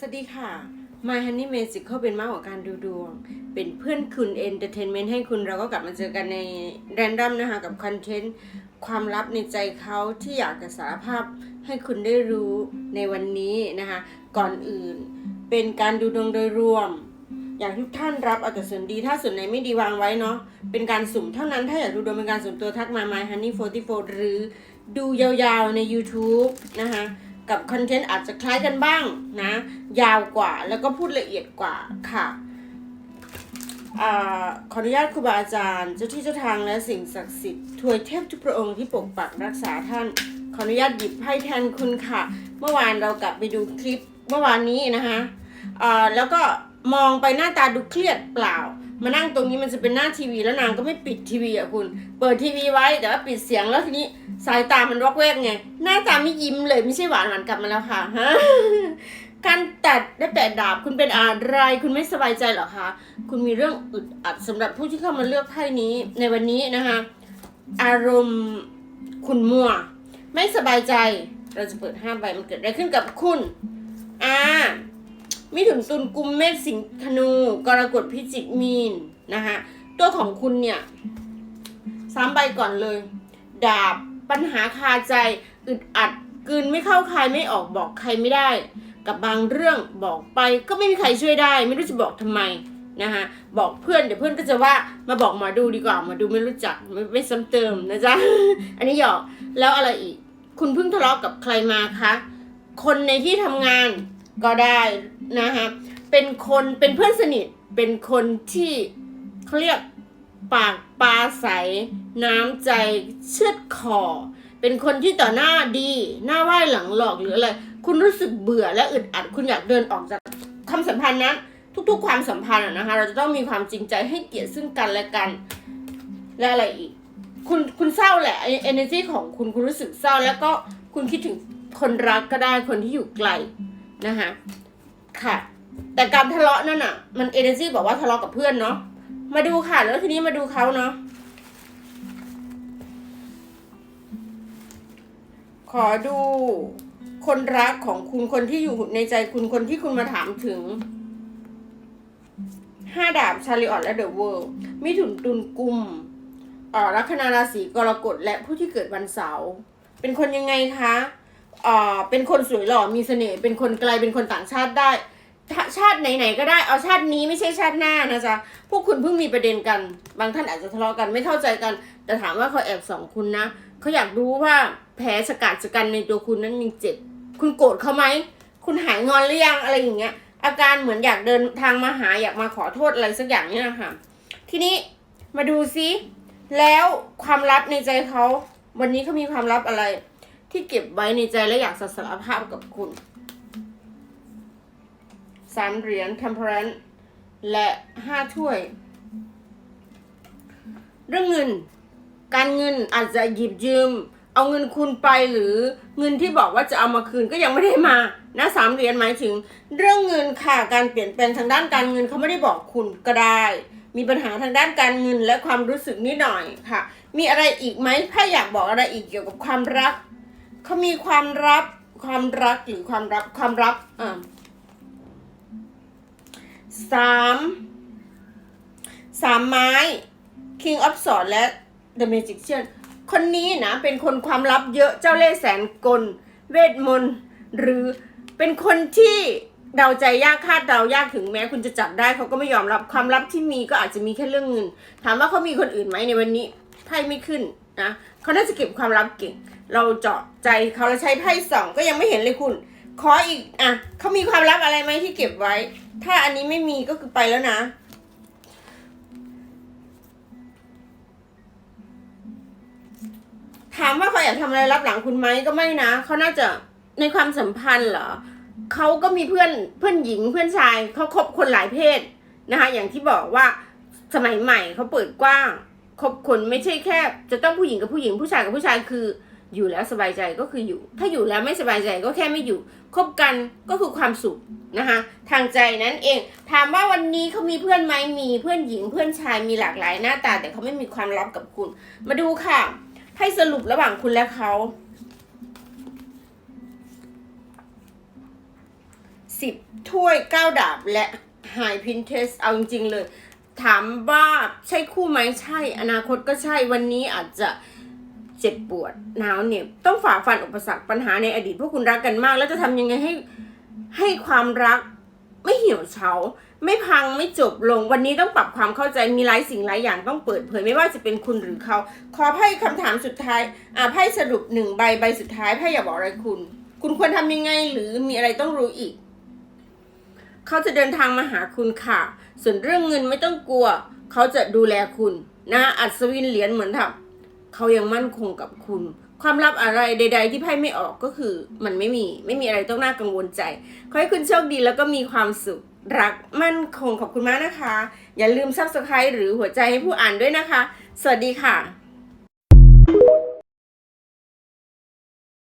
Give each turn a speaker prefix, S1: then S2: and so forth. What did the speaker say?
S1: สวัสดีค่ะ My Honey Magic เขาเป็นมากกว่าการดูดวง เป็นเพื่อนคุณ Entertainment ให้คุณเราก็กลับมาเจอกันใน Random นะคะ กับคอนเทนต์ความลับในใจเขาที่อยากจะสารภาพให้คุณได้รู้ในวันนี้นะคะ ก่อนอื่น เป็นการดูดวงโดยรวม อย่างทุกท่านรับเอาแต่ส่วนดีถ้าส่วนไหนไม่ดีวางไว้เนาะเป็นการสุ่มเท่านั้นถ้าอยากดูดวงเป็นการสุ่มตัวทักมา My Honey 44 หรือดูยาวๆใน YouTube นะคะ กับคอนเทนต์อาจจะคล้ายกันบ้างนะ ยาวกว่าแล้วก็พูดละเอียดกว่าค่ะอขออนุญาตครูบาอาจารย์เจ้าที่เจ้าทางและสิ่งศักดิ์สิทธิ์ถวยเทพทุกพระองค์ที่ปกปักรักษาท่าน ขออนุญาตหยิบให้แทนคุณค่ะ เมื่อวานเรากลับไปดูคลิปเมื่อวานนี้นะคะแล้วก็มองไปหน้าตาดูเครียดเปล่า มานั่งตรงนี้มันจะเป็นหน้าทีวีแล้วนางก็ไม่ปิดทีวีอะคุณ เปิดทีวีไว้แต่ว่าปิดเสียงแล้วทีนี้ สายตามันวอกแวกไง หน้าตาไม่ยิ้มเลยไม่ใช่หวานหวานกลับมาแล้วค่ะฮะการตัดได้แปดดาบคุณเป็นอะไร คุณไม่สบายใจหรอคะ คุณมีเรื่องอึดอัดสำหรับผู้ที่เข้ามาเลือกไพ่นี้ในวันนี้นะคะ อารมณ์คุณมัว ไม่สบายใจ เราจะเปิดห้าใบมันเกิดอะไรขึ้นกับคุณอ่ามิถุนตุลกุมเมษสิงธนู กรกฎพิจิกมีนนะคะตัวของคุณเนี่ยสามใบก่อนเลย ดาบ ปัญหาคาใจอึดอัดกืนไม่เข้าใครไม่ออกบอกใครไม่ได้ กับบางเรื่องบอกไปก็ไม่มีใครช่วยได้ ไม่รู้จะบอกทำไมนะคะบอกเพื่อนเดี๋ยวเพื่อนก็จะว่ามาบอกหมอดูดีกว่าหมอดูไม่รู้จักไม่ไม่ซ้ำเติมนะจ๊ะอันนี้หยอกแล้วอะไรอีก คุณเพิ่งทะเลาะกับใครมาคะคนในที่ทำงานก็ได้นะคะเป็นคนเป็นเพื่อนสนิทเป็นคนที่เขาเรียก ปากปลาใส น้ำใจเชือดคอเป็นคนที่ต่อหน้าดี หน้าไหว้หลังหลอกหรืออะไร คุณรู้สึกเบื่อและอึดอัด คุณอยากเดินออกจากความสัมพันธ์นั้นทุกๆ ความสัมพันธ์นะคะ เราจะต้องมีความจริงใจให้เกียรติซึ่งกันและกัน และอะไรอีก คุณคุณเศร้าแหละ energy ของคุณคุณรู้สึกเศร้า แล้วก็คุณคิดถึงคนรักก็ได้คนที่อยู่ไกลนะคะค่ะ แต่การทะเลาะนั่นอะ มัน energy บอกว่าทะเลาะกับเพื่อนเนาะ มาดูค่ะ แล้วทีนี้มาดูเขาเนาะ ขอดูคนรักของคุณคนที่อยู่ในใจคุณคนที่คุณมาถามถึงห้าดาบชาลิออตและเดอะเวิลด์มิถุนตุลกุมเอ่อลัคนาราศีกรกฎและผู้ที่เกิดวันเสาร์เป็นคนยังไงคะเอ่อเป็นคนสวยหล่อมีเสน่ห์เป็นคนไกลเป็นคนต่างชาติได้ชาติไหนๆก็ได้เอาชาตินี้ไม่ใช่ชาติหน้านะจ๊ะ พวกคุณเพิ่งมีประเด็นกัน บางท่านอาจจะทะเลาะกันไม่เข้าใจกัน แต่ถามว่าเขาแอบสองคุณนะเขาอยากรู้ว่าแผลชะกาจชะกันในตัวคุณนั้นยังเจ็บ คุณโกรธเขาไหม คุณหายงอนหรือยังอะไรอย่างเงี้ย อาการเหมือนอยากเดินทางมาหาอยากมาขอโทษอะไรสักอย่างเนี่ยนะคะทีนี้มาดูซิแล้วความลับในใจเขาวันนี้เขามีความลับอะไร ที่เก็บไว้ในใจและอยากสารภาพกับคุณสามเหรียญ temperance และห้าถ้วย เรื่องเงิน การเงินอาจจะหยิบยืม เอาเงินคุณไปหรือเงินที่บอกว่าจะเอามาคืนก็ยังไม่ได้มานะสามเหรียญหมายถึง เรื่องเงินค่ะการเปลี่ยนแปลงทางด้านการเงินเขาไม่ได้บอกคุณก็ได้มีปัญหาทางด้านการเงินและความรู้สึกนิดหน่อยค่ะ มีอะไรอีกไหมถ้าอยากบอกอะไรอีกเกี่ยวกับความรักเขามีความรับความรักหรือความรับความรับอ่า สามสามไม้ King of Swords และ The Magician คนนี้นะ เป็นคนความลับเยอะเจ้าเล่ห์แสนกล เวทมนต์ หรือเป็นคนที่เดาใจยากคาดเดายากถึงแม้คุณจะจับได้เขาก็ไม่ยอมรับความลับที่มีก็อาจจะมีแค่เรื่องเงิน ถามว่าเขามีคนอื่นไหมในวันนี้ไพ่ไม่ขึ้นนะเขาน่าจะเก็บความลับเก่ง เราเจาะใจเขาแล้วใช้ไพ่สองก็ยังไม่เห็นเลยคุณ ขออีก อะเขามีความลับอะไรไหมที่เก็บไว้ ถ้าอันนี้ไม่มีก็คือไปแล้วนะถามว่าเขาอยากทำอะไรรับหลังคุณไหมก็ไม่นะเขาน่าจะในความสัมพันธ์เหรอเขาก็มีเพื่อนเพื่อนหญิงเพื่อนชายเขาคบคนหลายเพศนะคะ อย่างที่บอกว่าสมัยใหม่เขาเปิดกว้างคบคนไม่ใช่แค่ จะต้องผู้หญิงกับผู้หญิงผู้ชายกับผู้ชายคือ อยู่แล้วสบายใจก็คืออยู่ ถ้าอยู่แล้วไม่สบายใจก็แค่ไม่อยู่ คบกันก็คือความสุขนะคะ ทางใจนั้นเอง ถามว่าวันนี้เขามีเพื่อนไหมมีเพื่อนหญิงเพื่อนชายมีหลากหลายหน้าตา แต่เขาไม่มีความลับกับคุณ มาดูค่ะให้สรุประหว่างคุณและเขาสิบถ้วยเก้าดาบและไฮพินเทสเอาจริงๆเลย ถามว่าใช่คู่ไหมใช่ อนาคตก็ใช่วันนี้อาจจะ เจ็บปวดหนาวเหน็บต้องฝ่าฟันอุปสรรคปัญหาในอดีตพวกคุณรักกันมาก แล้วจะทำยังไงให้ให้ความรักไม่เหี่ยวเฉาไม่พังไม่จบลงวันนี้ต้องปรับความเข้าใจมีหลายสิ่งหลายอย่างต้องเปิดเผยไม่ว่าจะเป็นคุณหรือเขา ขอไพ่คำถามสุดท้ายอ่าไพ่สรุปหนึ่งใบใบสุดท้ายไพ่อย่าบอกอะไรคุณ คุณควรทำยังไงหรือมีอะไรต้องรู้อีก เขาจะเดินทางมาหาคุณค่ะ ส่วนเรื่องเงินไม่ต้องกลัว เขาจะดูแลคุณนะอัศวินเหรียญเหมือนทับ เขายังมั่นคงกับคุณ ความลับอะไรใด ๆ ที่ไพ่ไม่ออกก็คือ มันไม่มีไม่มีอะไรต้องน่ากังวลใจ ขอให้คุณโชคดีแล้วก็มีความสุขรักมั่นคงขอบคุณมากนะคะ อย่าลืมซับสไครต์หรือหัวใจให้ผู้อ่านด้วยนะคะ สวัสดีค่ะ